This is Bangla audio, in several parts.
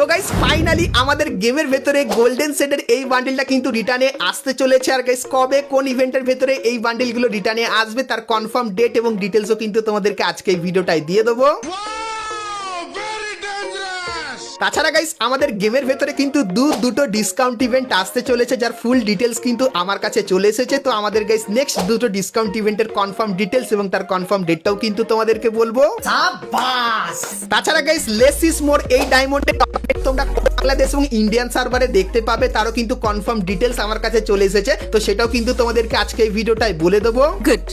তো গাইস ফাইনালি আমাদের গেমের ভেতরে গোল্ডেন সেটের এই বান্ডিলটা কিন্তু রিটার্নে আসতে চলেছে আর গাইস কবে, কোন ইভেন্টের ভেতরে এই বান্ডিলগুলো রিটার্নে আসবে তার কনফার্ম ডেট এবং ডিটেলসও কিন্তু তোমাদেরকে আজকে এই ভিডিওটাই দিয়ে দেবো! তাছাড়া গাইস আমাদের গেমের ভেতরে কিন্তু দু দুটো ডিসকাউন্ট ইভেন্ট আসতে চলেছে যার ফুল ডিটেলস কিন্তু আমার কাছে চলে এসেছে। তো আমাদের গাইস নেক্সট দুটো ডিসকাউন্ট ইভেন্টের কনফার্ম ডিটেলস এবং তার কনফার্ম ডেটটাও কিন্তু তোমাদেরকে বলব। তাছাড়া গাইস লেস ইস মোর এই ডায়মন্ডের তোমরা বাংলাদেশ এবং ইন্ডিয়ান সার্ভারে দেখতে পাবে তারও কিন্তু কনফার্ম ডিটেলস আমার কাছে চলে এসেছে। তো সেটাও কিন্তু তোমাদেরকে আজকে এই ভিডিওটাই বলে দেবো। গুড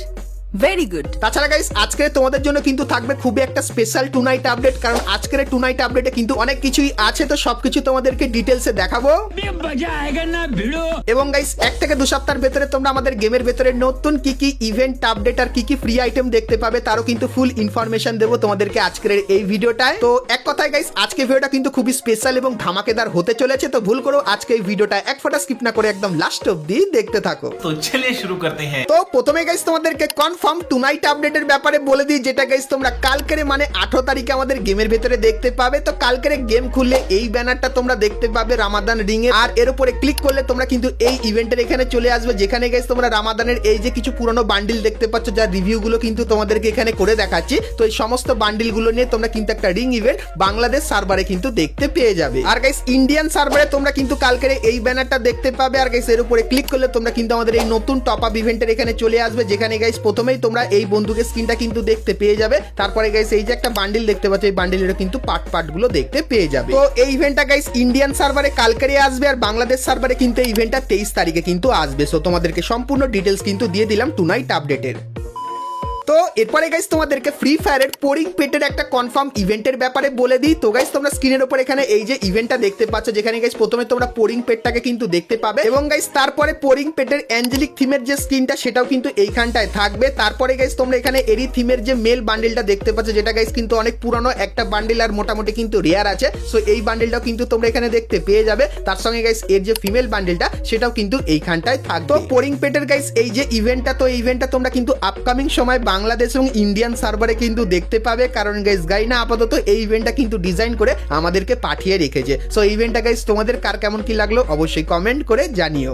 ভেরি গুড তাছাড়া গাইস আজকে তোমাদের জন্য কিন্তু থাকবে খুবই একটা স্পেশাল টু নাইট আপডেট কারণ আজকের টু নাইট আপডেটে কিন্তু অনেক কিছুই আছে তো সবকিছু তোমাদেরকে ডিটেলসে দেখাবো। এবং গাইস এক থেকে দু সপ্তাহের ভেতরে তোমরা আমাদের গেমের ভেতরে নতুন কি কি ইভেন্ট আপডেট আর কি কি ফ্রি আইটেম দেখতে পাবে তারও কিন্তু ফুল ইনফরমেশন দেবো তোমাদেরকে আজকের এই ভিডিওটায় তো এক কথায় গাইস আজকে ভিডিওটা কিন্তু খুবই স্পেশাল এবং ধামাকেদার হতে চলেছে তো ভুল করো আজকে এই ভিডিওটা এক ফোটা স্কিপ না করে একদম লাস্ট অব্দি দেখতে থাকো। তো চলে শুরু করতে হ্যাঁ। তো প্রথমে গাইস তোমাদেরকে কনফার্ম কনফার্ম টু নাইট আপডেটের ব্যাপারে বলে দিই, যেটা গাইস তোমরা কালকের মানে আঠারো তারিখে আমাদের গেমের ভেতরে দেখতে পাবে। তো কালকের গেম খুললে এই ব্যানারটা তোমরা দেখতে পাবে রামাদান রিং এ আর এর উপরে ক্লিক করলে তোমরা কিন্তু এই ইভেন্টের এখানে চলে আসবে, যেখানে গাইস তোমরা রামাদানের এই যে কিছু পুরনো বান্ডিল দেখতে পাচ্ছ, যার রিভিউ গুলো কিন্তু তোমাদেরকে এখানে করে দেখাচ্ছি। তো এই সমস্ত বান্ডিলগুলো নিয়ে তোমরা কিন্তু একটা রিং ইভেন্ট বাংলাদেশ সার্ভারে কিন্তু দেখতে পেয়ে যাবে। আর গাইস ইন্ডিয়ান সার্ভারে তোমরা কিন্তু কালকের এই ব্যানারটা দেখতে পাবে। আর গাইস এর উপরে ক্লিক করলে তোমরা কিন্তু আমাদের এই নতুন টপ আপ ইভেন্টের এখানে চলে আসবে, যেখানে গাইস প্রথমেই তোমরা এই বন্দুকের স্কিনটা কিন্তু দেখতে পেয়ে যাবে। তারপরে গাইস এই যে একটা বান্ডিল দেখতে পাচ্ছ, এই বান্ডিলেরও কিন্তু পার্ট পার্টগুলো দেখতে পেয়ে যাবে। তো এই ইভেন্টটা গাইস ইন্ডিয়ান সার্ভারে কালকেরি আসবে আর বাংলাদেশ সার্ভারে কিন্তু এই ইভেন্টটা তেইশ তারিখে কিন্তু আসবে। সো তোমাদেরকে সম্পূর্ণ ডিটেলস কিন্তু দিয়ে দিলাম টুনাইট আপডেটের তো এরপরে গাইস তোমাদেরকে ফ্রি ফায়ারের পোরিং পেটের একটা কনফার্ম ইভেন্টের ব্যাপারে বলে দিই। তো গাইস তোমরা স্ক্রিনের উপর এখানে এই যে ইভেন্টটা দেখতে পাচ্ছ, যেখানে গাইস প্রথমে তোমরা পোরিং পেটটাকে কিন্তু দেখতে পাবে এবং গাইস তারপরে পোরিং পেটের অ্যাঞ্জেলিক থিমের যে স্ক্রিনটা সেটাও কিন্তু এইখানটায় থাকবে। তারপরে গাইস তোমরা এখানে এরি থিমের যে মেল বান্ডেলটা দেখতে পাচ্ছ, যেটা গাইস কিন্তু অনেক পুরনো একটা বান্ডেল আর মোটামুটি কিন্তু রেয়ার আছে। সো এই বান্ডেলটাও কিন্তু তোমরা এখানে দেখতে পেয়ে যাবে। তার সঙ্গে গাইস এর যে ফিমেল বান্ডেলটা সেটাও কিন্তু এইখানটায় থাকবে। পোরিং পেটের গাইস এই যে ইভেন্টটা তো এই ইভেন্টটা তোমরা কিন্তু আপকামিং সময় বাংলাদেশ এবং ইন্ডিয়ান সার্ভারে কিন্তু দেখতে পাবে। কারণ গাইজ গাইনা আপাতত এই ইভেন্টটা কিন্তু ডিজাইন করে আমাদেরকে পাঠিয়ে রেখেছে। সো ইভেন্টটা গাইজ তোমাদের কার কেমন কি লাগল অবশ্যই কমেন্ট করে জানিও।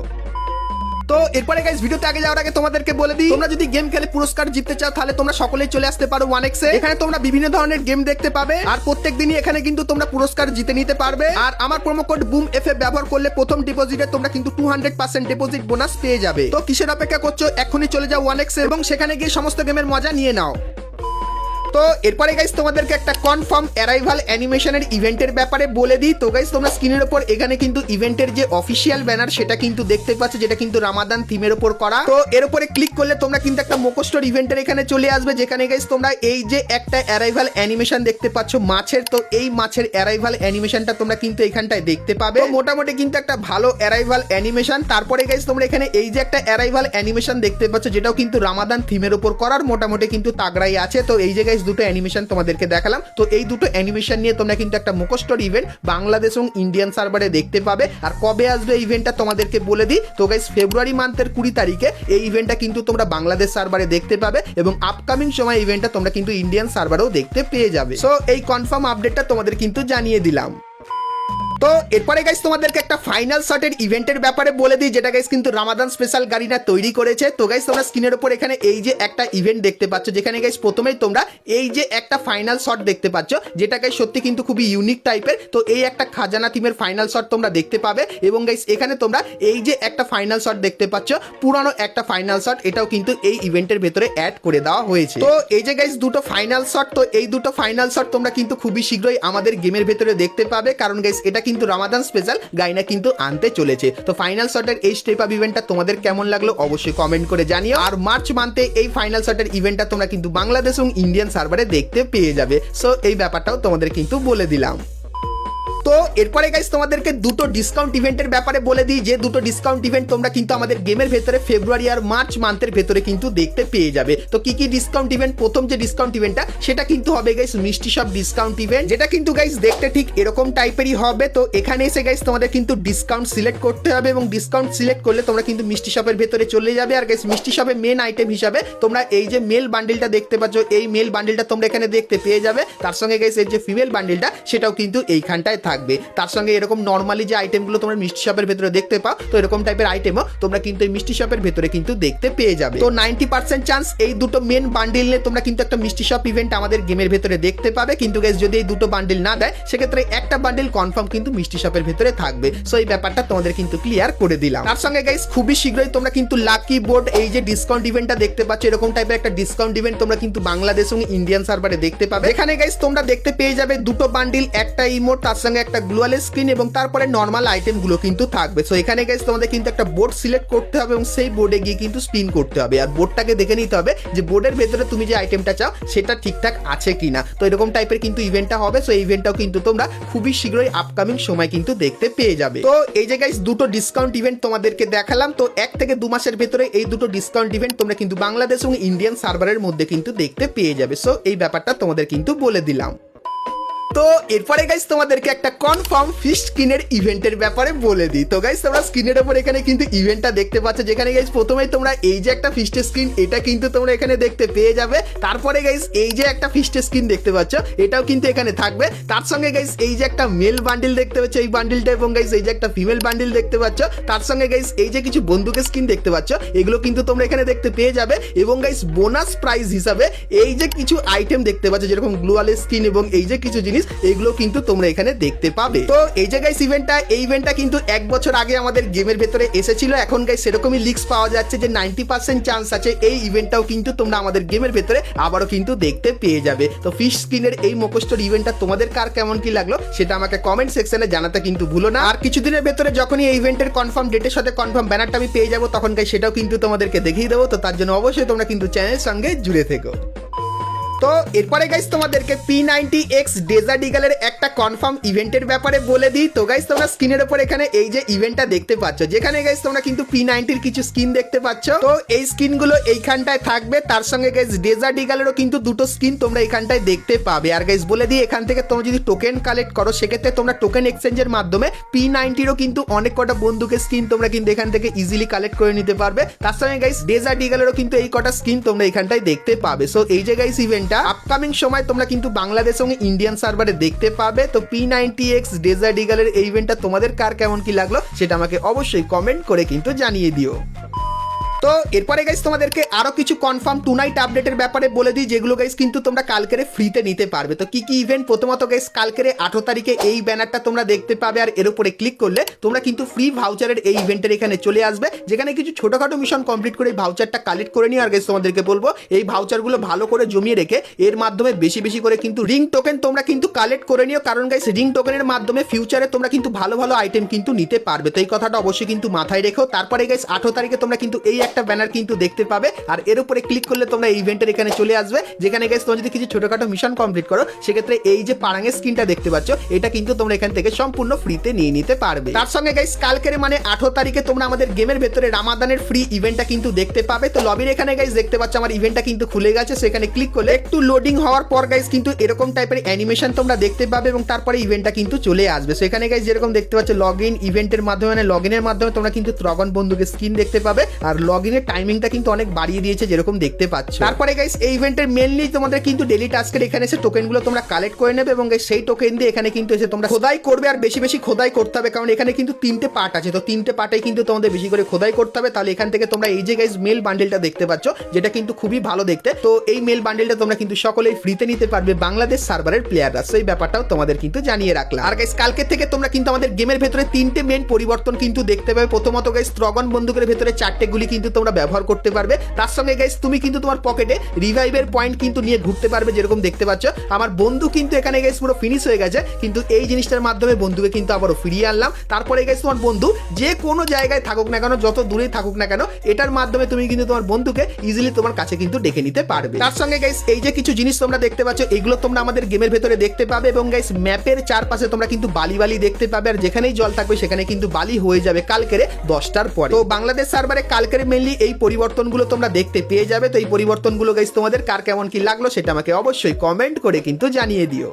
তো এরপরে গাইস ভিডিওতে আগে যাওয়ার আগে তোমাদেরকে বলে দিই, তোমরা যদি গেম খেলে পুরস্কার জিততে চাও, তাহলে তোমরা সকলেই চলে আসতে পারো ওয়ান এক্সে এখানে তোমরা বিভিন্ন ধরনের গেম দেখতে পাবে, আর প্রত্যেক দিনই এখানে কিন্তু তোমরা পুরস্কার জিতে নিতে পারবে। আর আমার প্রোমো কোড বুম এফ ব্যবহার করলে প্রথম ডিপোজিটে তোমরা কিন্তু two hundred percent deposit bonus পেয়ে যাবে। তো কিসের অপেক্ষা করছ? এখনই চলে যাও ওয়ান এক্সে এবং সেখানে গিয়ে সমস্ত গেমের মজা নিয়ে নাও। তো এরপরে গাইস তোমাদেরকে একটা কনফার্ম অ্যারাইভাল অ্যানিমেশনের ইভেন্টের ব্যাপারে বলে দিই। তো গাইস তোমরা স্ক্রিনের উপর এখানে কিন্তু ইভেন্টের যে অফিসিয়াল ব্যানার সেটা কিন্তু দেখতে পাচ্ছ, যেটা কিন্তু রামাদান থিমের উপর করা। তো এর উপরে ক্লিক করলে তোমরা কিন্তু একটা মোকস্টোর ইভেন্টের এখানে চলে আসবে, যেখানে গাইস তোমরা এই যে একটা অ্যারাইভাল অ্যানিমেশন দেখতে পাচ্ছ মাছের। তো এই মাছের অ্যারাইভাল অ্যানিমেশনটা তোমরা কিন্তু এখানটায় দেখতে পাবে। মোটামুটি কিন্তু একটা ভালো অ্যারাইভাল অ্যানিমেশন তারপরে গাইস তোমরা এখানে এই যে একটা অ্যারাইভাল অ্যানিমেশন দেখতে পাচ্ছ, যেটাও কিন্তু রামাদান থিমের উপর করার। মোটামুটি কিন্তু তাগড়াই আছে। তো এই যে গাইস দুটো অ্যানিমেশন তোমাদেরকে দেখালাম। তো এই দুটো অ্যানিমেশন নিয়ে তোমরা কিন্তু একটা মুখস্টর ইভেন্ট বাংলাদেশ এবং ইন্ডিয়ান সার্ভারে দেখতে পাবে। আর কবে আসবে ইভেন্টটা তোমাদেরকে বলে দিই। তো গাইজ ফেব্রুয়ারি মান্থের কুড়ি তারিখে এই ইভেন্টটা কিন্তু তোমরা বাংলাদেশ সার্ভারে দেখতে পাবে এবং আপকামিং সময় ইভেন্টটা তোমরা কিন্তু ইন্ডিয়ান সার্ভারেও দেখতে পেয়ে যাবে। সো এই কনফার্ম আপডেটটা তোমাদের কিন্তু জানিয়ে দিলাম। তো এরপরে গাইস তোমাদেরকে একটা ফাইনাল শটের ইভেন্টের ব্যাপারে বলে দিই, যেটা গাইস কিন্তু রামাদান স্পেশাল গাড়িটা তৈরি করেছে। তো গাইস তোমরা স্ক্রিনের উপর এখানে এই যে একটা ইভেন্ট দেখতে পাচ্ছ, যেখানে গাইস প্রথমেই তোমরা এই যে একটা ফাইনাল শট দেখতে পাচ্ছ, যেটা গাইস সত্যি কিন্তু খুবই ইউনিক টাইপের তো এই একটা খাজানা থিমের ফাইনাল শট তোমরা দেখতে পাবে এবং গাইস এখানে তোমরা এই যে একটা ফাইনাল শট দেখতে পাচ্ছ, পুরানো একটা ফাইনাল শট এটাও কিন্তু এই ইভেন্টের ভেতরে অ্যাড করে দেওয়া হয়েছে। তো এই যে গাইস দুটো ফাইনাল শট তো এই দুটো ফাইনাল শট তোমরা কিন্তু খুবই শীঘ্রই আমাদের গেমের ভেতরে দেখতে পাবে, কারণ গাইস এটা কিন্তু রামাদান স্পেশাল গাইনা কিন্তু আনতে চলেছে। তো ফাইনাল শটের এই স্টেপ আপ ইভেন্টটা তোমাদের কেমন লাগল অবশ্যই কমেন্ট করে জানিও। আর মার্চ মান্থে এই ফাইনাল শটের ইভেন্টটা তোমরা কিন্তু বাংলাদেশ এবং ইন্ডিয়ান সার্ভারে দেখতে পেয়ে যাবে। সো এই ব্যাপারটাও তোমাদের কিন্তু বলে দিলাম। তো এরপরে গাইস তোমাদেরকে দুটো ডিসকাউন্ট ইভেন্টের ব্যাপারে বলে দিই। যে দুটো ডিসকাউন্ট ইভেন্ট তোমরা কিন্তু আমাদের গেমের ভেতরে ফেব্রুয়ারি আর মার্চ মান্থের ভেতরে কিন্তু দেখতে পেয়ে যাবে। তো কি কি ডিসকাউন্ট ইভেন্ট প্রথম যে ডিসকাউন্ট ইভেন্টটা সেটা কিন্তু হবে গাইস মিষ্টি সব ডিসকাউন্ট ইভেন্ট যেটা কিন্তু গাইস দেখতে ঠিক এরকম টাইপেরই হবে। তো এখানে এসে গাইস তোমাদের কিন্তু ডিসকাউন্ট সিলেক্ট করতে হবে এবং ডিসকাউন্ট সিলেক্ট করলে তোমরা কিন্তু মিষ্টি শপের ভেতরে চলে যাবে। আর গাইস মিষ্টি শপের মেন আইটেম হিসাবে তোমরা এই যে মেল বান্ডেলটা দেখতে পাচ্ছ, এই মেল বান্ডেলটা তোমরা এখানে দেখতে পেয়ে যাবে। তার সঙ্গে গাইস এর যে ফিমেল বান্ডেলটা সেটাও কিন্তু এইখানটায় থাকবে। থাকবে। তার সঙ্গে এরকম নর্মালি যে আইটেমগুলো তোমরা মিষ্টি শপের ভেতরে দেখতে পাও, তো এরকম টাইপের আইটেমও তোমরা কিন্তু এই মিষ্টি শপের ভেতরে কিন্তু দেখতে পেয়ে যাবে। তো নাইনটি পার্সেন্ট চান্স এই দুটো মেন বান্ডিল নিয়ে তোমরা কিন্তু একটা মিষ্টি শপ ইভেন্ট আমাদের গেমের ভেতরে দেখতে পাবে। কিন্তু গাইজ যদি এই দুটো বান্ডিল না দেয়, সেক্ষেত্রে একটা বান্ডিল কনফার্ম কিন্তু মিষ্টি শপের ভেতরে থাকবে। সো এই ব্যাপারটা তোমাদের কিন্তু ক্লিয়ার করে দিলাম। তার সঙ্গে গাইস খুবই শীঘ্রই তোমরা কিন্তু লাকি বোর্ড এই যে ডিসকাউন্ট ইভেন্টটা দেখতে পাচ্ছ, এরকম টাইপের একটা ডিসকাউন্ট ইভেন্ট তোমরা কিন্তু বাংলাদেশ এবং ইন্ডিয়ান সার্ভারে দেখতে পাবে। এখানে গাইস তোমরা দেখতে পেয়ে যাবে দুটো বান্ডিল একটা ইমোট তার সঙ্গে একটা গ্লোয়াল স্ক্রিন এবং তারপরে নর্মাল আইটেমগুলো কিন্তু থাকবে। সো এখানে গাইজ তোমাদের কিন্তু একটা বোর্ড সিলেক্ট করতে হবে এবং সেই বোর্ডে গিয়ে কিন্তু স্পিন করতে হবে। আর বোর্ডটাকে দেখে নিতে হবে যে বোর্ডের ভেতরে তুমি যে আইটেমটা চাও, সেটা ঠিকঠাক আছে কিনা। তো, এরকম টাইপের কিন্তু ইভেন্টটা হবে। সো ইভেন্টটাও কিন্তু তোমরা খুবই শীঘ্রই আপকামিং সময় কিন্তু দেখতে পেয়ে যাবে। তো, এই যে গাইজ দুটো ডিসকাউন্ট ইভেন্ট তোমাদেরকে দেখালাম। তো, এক থেকে দু মাসের ভেতরে এই দুটো ডিসকাউন্ট ইভেন্ট তোমরা কিন্তু বাংলাদেশ এবং ইন্ডিয়ান সার্ভারের মধ্যে কিন্তু দেখতে পেয়ে যাবে। সো এই ব্যাপারটা তোমাদের কিন্তু বলে দিলাম। তো এরপরে গাইস তোমাদেরকে একটা কনফার্ম ফিশ স্কিনের ইভেন্টের ব্যাপারে বলে দিই। তো গাইস তোমরা স্ক্রিনের উপর এখানে কিন্তু ইভেন্টটা দেখতে পাচ্ছ, যেখানে গাইস প্রথমেই তোমরা এই যে একটা ফিস্টের স্ক্রিন এটা কিন্তু তোমরা এখানে দেখতে পেয়ে যাবে। তারপরে গাইস এই যে একটা ফিস্টের স্ক্রিন দেখতে পাচ্ছ, এটাও কিন্তু এখানে থাকবে। তার সঙ্গে গাইস এই যে একটা মেল বান্ডিল দেখতে পাচ্ছ, এই বান্ডিলটা এবং গাইস এই যে একটা ফিমেল বান্ডিল দেখতে পাচ্ছ, তার সঙ্গে গাইস এই যে কিছু বন্দুকের স্কিন দেখতে পাচ্ছ, এগুলো কিন্তু তোমরা এখানে দেখতে পেয়ে যাবে। এবং গাইস বোনাস প্রাইজ হিসাবে এই যে কিছু আইটেম দেখতে পাচ্ছ, যেরকম গ্লুয়ালের স্কিন এবং এই যে কিছু জিনিস এগুলো কিন্তু তোমরা এখানে দেখতে পাবে। তো এই জায়গায় ইভেন্টটা এই ইভেন্টটা কিন্তু এক বছর আগে আমাদের গেমের ভেতরে এসেছিল। এখন গাইস সেরকমই লিক্স পাওয়া যাচ্ছে যে নাইনটি পার্সেন্ট চান্স আছে। এই ইভেন্টটাও কিন্তু তোমরা আমাদের গেমের ভেতরে আবারও কিন্তু দেখতে পেয়ে যাবে। তো ফিশ স্কিনের এই মুখোশটোর ইভেন্টটা তোমাদের কার কেমন কি লাগল, সেটা আমাকে কমেন্ট সেকশনে জানাতে কিন্তু ভুলো না। আর কিছুদিনের ভেতরে যখনই এই ইভেন্টের কনফার্ম ডেটের সাথে কনফার্ম ব্যানারটা আমি পেয়ে যাব, তখন সেটাও কিন্তু তোমাদেরকে দেখিয়ে দেবো। তো তার জন্য অবশ্যই তোমরা কিন্তু চ্যানেলের সঙ্গে জুড়ে থেকো। তো এরপরে গাইস তোমাদেরকে পি নাইনটি এক্স ডেজার্ট ইগালের একটা কনফার্ম ইভেন্টের ব্যাপারে বলে দিই। তো গাইস তোমরা স্ক্রিনের উপর এখানে এই যে ইভেন্টটা দেখতে পাচ্ছ, যেখানে গাইস তোমরা কিন্তু পি নাইনটির কিছু স্কিন দেখতে পাচ্ছ। তো এই স্কিনগুলো এইখানটায় থাকবে, তার সঙ্গে গাইস ডেজার্ট ইগালেরও কিন্তু দুটো স্কিন তোমরা এখানটায় দেখতে পাবে। আর গাইস বলে দিই, এখান থেকে তোমরা যদি টোকেন কালেক্ট করো, সেক্ষেত্রে তোমরা টোকেন এক্সচেঞ্জের মাধ্যমে পি নাইনটিরও কিন্তু অনেক কটা বন্দুকের স্কিন তোমরা কিন্তু এখান থেকে ইজিলি কালেক্ট করে নিতে পারবে। তার সঙ্গে গাইস ডেজার্ট ইগালেরও কিন্তু এই কটা স্কিন তোমরা এখানটায় দেখতে পাবে। সো এই যে গাইস ইভেন্টটা আপকামিং সময় তোমরা কিন্তু বাংলাদেশ এবং ইন্ডিয়ান সার্ভারে দেখতে পাবে। তো পি নাইনটি এক্স ডেজার্ট ইগালের এই ইভেন্টটা তোমাদের কার কেমন কি লাগল, সেটা আমাকে অবশ্যই কমেন্ট করে কিন্তু জানিয়ে দিও। তো এরপরে গাইস তোমাদেরকে আরও কিছু কনফার্ম টু নাইট আপডেটের ব্যাপারে বলে দিই, যেগুলো গাইস কিন্তু তোমরা কালকের ফ্রিতে নিতে পারবে। তো কি কি ইভেন্ট প্রথমত গাইস কালকের আঠেরো তারিখে এই ব্যানারটা তোমরা দেখতে পাবে আর এর উপরে ক্লিক করলে তোমরা কিন্তু ফ্রি ভাউচারের এই ইভেন্টের এখানে চলে আসবে। যেখানে কিছু ছোটখাটো মিশন কমপ্লিট করে এই ভাউচারটা কালেক্ট করে নিও আর গাইস তোমাদেরকে বলব, এই ভাউচারগুলো ভালো করে জমিয়ে রেখে এর মাধ্যমে বেশি বেশি করে কিন্তু রিং টোকেন তোমরা কিন্তু কালেক্ট করে নিও। কারণ গাইস রিং টোকেনের মাধ্যমে ফিউচারে তোমরা কিন্তু ভালো ভালো আইটেম কিন্তু নিতে পারবে। তো এই কথাটা অবশ্যই কিন্তু মাথায় রেখো। তারপরে গাইস আঠেরো তারিখে তোমরা কিন্তু এই একটা ব্যানার কিন্তু দেখতে পাবে। আর এর উপরে ক্লিক করলে তোমরা ইভেন্টের এখানে চলে আসবে। যেখানে গাইস তোমরা যদি কিছু ছোটখাটো মিশন কমপ্লিট করো, সেক্ষেত্রে এই যে পারাঙের স্ক্রিনটা দেখতে পাচ্ছ, এটা কিন্তু তোমরা এখান থেকে সম্পূর্ণ ফ্রিতে নিয়ে নিতে পারবে। তার সঙ্গে গাইস কালকের মানে আঠারো তারিখে তোমরা আমাদের গেমের ভেতরে রামাদানের ফ্রি ইভেন্টটা কিন্তু দেখতে পাবে। তো লবির এখানে গাইস দেখতে পাচ্ছ, আমার ইভেন্টটা কিন্তু খুলে গেছে। সেখানে ক্লিক করলে একটু লোডিং হওয়ার পর গাইস কিন্তু এরকম টাইপের অ্যানিমেশন তোমরা দেখতে পাবে এবং তারপরে ইভেন্টটা কিন্তু চলে আসবে। সেখানে গাইস যেরকম দেখতে পাচ্ছ লগ ইন ইভেন্টের মাধ্যমে মানে লগ মাধ্যমে তোমরা কিন্তু ত্রগন বন্ধুকে স্ক্রিন দেখতে পাবে। আর লগ ইনের টাইমিংটা কিন্তু অনেক বাড়িয়ে দিয়েছে যেরকম দেখতে পাচ্ছ। তারপরে গাইস এই ইভেন্টের মেনলি তোমাদের কিন্তু ডেলি টাস্কের এখানে এসে টোকেনগুলো তোমরা কালেক্ট করে নেবে এবং সেই টোকেন দিয়ে এখানে কিন্তু এসে তোমরা খোদাই করবে আর বেশি বেশি খোদাই করতে হবে। কারণ এখানে কিন্তু তিনটে পার্ট আছে। তো তিনটে পার্টে কিন্তু তোমাদের বেশি করে খোদাই করতে হবে। তাহলে এখান থেকে তোমরা এই যে গাইস মেল বান্ডেলটা দেখতে পাচ্ছ, যেটা কিন্তু খুবই ভালো দেখতে। তো এই মেল বান্ডেলটা তোমরা কিন্তু সকলেই ফ্রিতে নিতে পারবে বাংলাদেশ সার্ভারের প্লেয়াররা সেই ব্যাপারটাও তোমাদের কিন্তু জানিয়ে রাখলাম। আর গাইস কালকে থেকে তোমরা কিন্তু আমাদের গেমের ভেতরে তিনটে মেন পরিবর্তন কিন্তু দেখতে পাবে। প্রথমত গাইস স্ট্রগন বন্দুকের ভেতরে চারটে গুলি কিন্তু তোমরা ব্যবহার করতে পারবে। তার সঙ্গে গাইস তুমি কিন্তু তোমার পকেটে রিভাইভের পয়েন্ট কিন্তু নিয়ে ঘুরতে পারবে যেরকম দেখতে পাচ্ছ। আমার বন্ধু কিন্তু এখানে গাইস পুরো ফিনিশ হয়ে গেছে, কিন্তু এই জিনিসটার মাধ্যমে বন্ধুকে কিন্তু আবারও ফিরিয়ে আনলাম। তারপরে গাইস তোমার বন্ধু যে কোনো জায়গায় থাকুক না কেন, যত দূরেই থাকুক না কেন, এটার মাধ্যমে তুমি কিন্তু তোমার বন্ধুকে ইজিলি তোমার কাছে কিন্তু ডেকে নিতে পারবে। তার সঙ্গে গাইস এই যে কিছু জিনিস তোমরা দেখতে পাচ্ছ, এগুলো তোমরা আমাদের গেমের ভেতরে দেখতে পাবে এবং গাইস ম্যাপের চারপাশে তোমরা কিন্তু বালি বালি দেখতে পাবে, আর যেখানেই জল থাকবে সেখানে কিন্তু বালি হয়ে যাবে কালকেরে দশটার পরে। তো বাংলাদেশ সার্ভারে কালকের মেনলি এই পরিবর্তনগুলো তোমরা দেখতে পেয়ে যাবে। তো এই পরিবর্তনগুলো গাইজ তোমাদের কার কেমন কি লাগল সেটা আমাকে অবশ্যই কমেন্ট করে কিন্তু জানিয়ে দিও।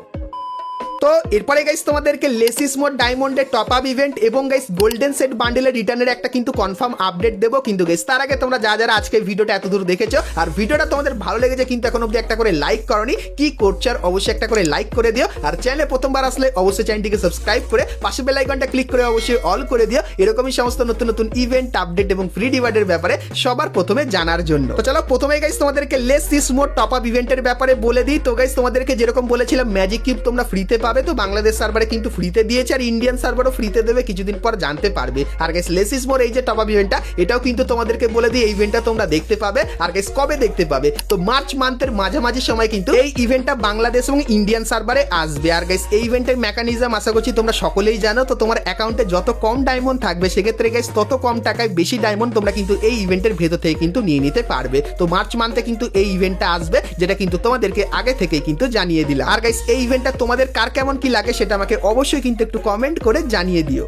তো এরপরে গাইস তোমাদেরকে লেসিস মোড ডায়মন্ডের টপ আপ ইভেন্ট এবং গাইস গোল্ডেন সেট বান্ডেলের রিটার্নের একটা কিন্তু কনফার্ম আপডেট দেবো। কিন্তু গাইস তার আগে তোমরা যা যারা আজকে ভিডিওটা এত দূর দেখেছ, আর ভিডিওটা তোমাদের ভালো লেগেছে কিন্তু এখন অব্দি একটা করে লাইক করনি, কি করছ আর অবশ্যই একটা করে লাইক করে দিও। আর চ্যানেলে প্রথমবার আসলে অবশ্যই চ্যানেলটিকে সাবস্ক্রাইব করে পাশে বেল আইকনটা ক্লিক করে অবশ্যই অল করে দিও। এরকমই সমস্ত নতুন নতুন ইভেন্ট আপডেট এবং ফ্রি ডিভাইডের ব্যাপারে সবার প্রথমে জানার জন্য। তো চলো প্রথমে গাইস তোমাদেরকে লেসিস মোড টপ আপ ইভেন্টের ব্যাপারে বলে দিই। তো গাইস তোমাদেরকে যেরকম বলেছিলাম ম্যাজিক কিউব তোমরা ফ্রিতে পাবে। তো বাংলাদেশ সার্ভারে কিন্তু ফ্রিতে দিয়েছে আর ইন্ডিয়ান সার্ভারও ফ্রিতে দেবে, কিছুদিন পর জানতে পারবে। আর গাইস লেসিস মোর এই যে টপ আপ ইভেন্টটা এটাও কিন্তু তোমাদেরকে বলে দিই, এই ইভেন্টটা তোমরা দেখতে পাবে। আর গাইস কবে দেখতে পাবে? তো মার্চ মান্থের মাঝামাঝি সময় কিন্তু এই ইভেন্টটা বাংলাদেশ এবং ইন্ডিয়ান সার্ভারে আসবে। আর গাইস এই ইভেন্টের মেকানিজম আশা করছি তোমরা সকলেই জানো। তো তোমার অ্যাকাউন্টে যত কম ডায়মন্ড থাকবে, সেক্ষেত্রে গাইস তত কম টাকায় বেশি ডায়মন্ড তোমরা কিন্তু এই ইভেন্টের ভেতর থেকে কিন্তু নিয়ে নিতে পারবে। তো মার্চ মান্থে কিন্তু এই ইভেন্টটা আসবে, যেটা কিন্তু তোমাদেরকে আগে থেকেই কিন্তু জানিয়ে দিলাম। আর গাইস এই ইভেন্টটা তোমাদের কার কেমন কি লাগে সেটা আমাকে অবশ্যই কিন্তু একটু কমেন্ট করে জানিয়ে দিও।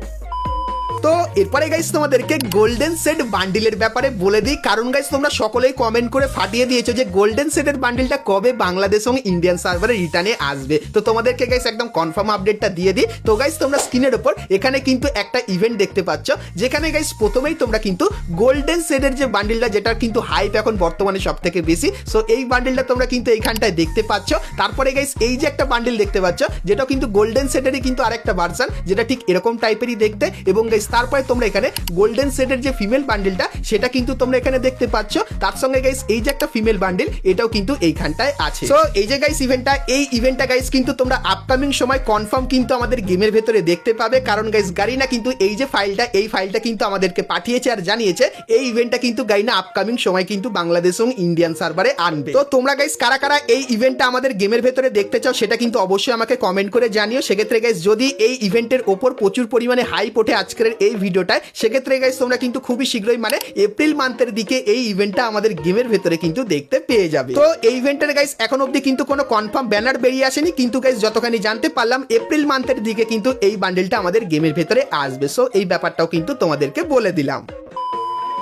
তো এরপরে গাইস তোমাদেরকে গোল্ডেন সেট বান্ডিলের ব্যাপারে বলে দিই। কারণ গাইস তোমরা সকলেই কমেন্ট করে ফাটিয়ে দিয়েছ যে গোল্ডেন সেটের বান্ডিলটা কবে বাংলাদেশ এবং ইন্ডিয়ান সার্ভারে রিটার্নে আসবে। তো তোমাদেরকে গাইস একদম কনফার্ম আপডেটটা দিয়ে দিই। তো গাইস তোমরা স্ক্রিনের উপর এখানে কিন্তু একটা ইভেন্ট দেখতে পাচ্ছ। যেখানে গাইস প্রথমেই তোমরা কিন্তু গোল্ডেন সেটের যে বান্ডিলটা যেটা কিন্তু হাইপ এখন বর্তমানে সব থেকে বেশি সো এই বান্ডিলটা তোমরা কিন্তু এইখানটায় দেখতে পাচ্ছ। তারপরে গাইস এই যে একটা বান্ডিল দেখতে পাচ্ছ, যেটা কিন্তু গোল্ডেন সেটেরই কিন্তু আরেকটা ভার্সন যেটা ঠিক এরকম টাইপেরই দেখতে। এবং গাইস তারপরে তোমরা এখানে গোল্ডেন সেটের যে ফিমেল বান্ডিলটা সেটা কিন্তু তোমরা এখানে দেখতে পাচ্ছ। তার সঙ্গে গাইস এই যে একটা ফিমেল বান্ডিল এটাও কিন্তু এইখানটায় আছে। সো এই যে গাইস ইভেন্টটা এই ইভেন্টটা গাইস কিন্তু তোমরা আপকামিং সময় কনফার্ম কিন্তু আমাদের গেমের ভেতরে দেখতে পাবে। কারণ গাইস গারিনা কিন্তু এই যে ফাইলটা এই ফাইলটা কিন্তু আমাদেরকে পাঠিয়েছে আর জানিয়েছে। এই ইভেন্টটা কিন্তু গাইনা আপকামিং সময় কিন্তু বাংলাদেশ এবং ইন্ডিয়ান সার্ভারে আনবে। তো তোমরা গাইস কারা কারা এই ইভেন্টটা আমাদের গেমের ভেতরে দেখতে চাও, সেটা কিন্তু অবশ্যই আমাকে কমেন্ট করে জানিও। সেক্ষেত্রে গাইস যদি এই ইভেন্টের ওপর প্রচুর পরিমাণে হাইপ ওঠে আজকের এই ভিডিওটায়। সেক্ষেত্রে গাইস তোমরা কিন্তু খুবই শীঘ্রই মানে এপ্রিল মান্থের দিকে এই ইভেন্টটা আমাদের গেমের ভেতরে কিন্তু দেখতে পেয়ে যাবে। তো এই ইভেন্টের গাইস এখন অবধি কিন্তু কোনো কনফার্ম ব্যানার বেরিয়ে আসেনি। কিন্তু গাইস যতখানি জানতে পারলাম এপ্রিল মান্থের দিকে কিন্তু এই বান্ডেলটা আমাদের গেমের ভেতরে আসবে। সো এই ব্যাপারটাও কিন্তু তোমাদেরকে বলে দিলাম।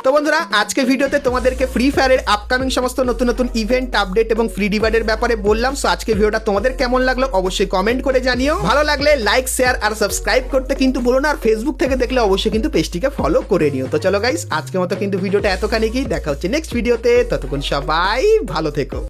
তো বন্ধুরা আজকে ভিডিওতে তোমাদেরকে ফ্রি ফায়ারের আপকামিং সমস্ত নতুন নতুন ইভেন্ট আপডেট এবং ফ্রি ডিভাইডের ব্যাপারে বললাম। সো আজকে ভিডিওটা তোমাদের কেমন লাগল অবশ্যই কমেন্ট করে জানিও। ভালো লাগলে লাইক শেয়ার আর সাবস্ক্রাইব করতে কিন্তু বলো না। আর ফেসবুক থেকে দেখলে অবশ্যই কিন্তু পেজটিকে ফলো করে নিও। তো চলো গাইস আজকে মতো কিন্তু ভিডিওটা এতখানি কি? দেখা হচ্ছে নেক্সট ভিডিওতে ততক্ষণ সবাই ভালো থেকো।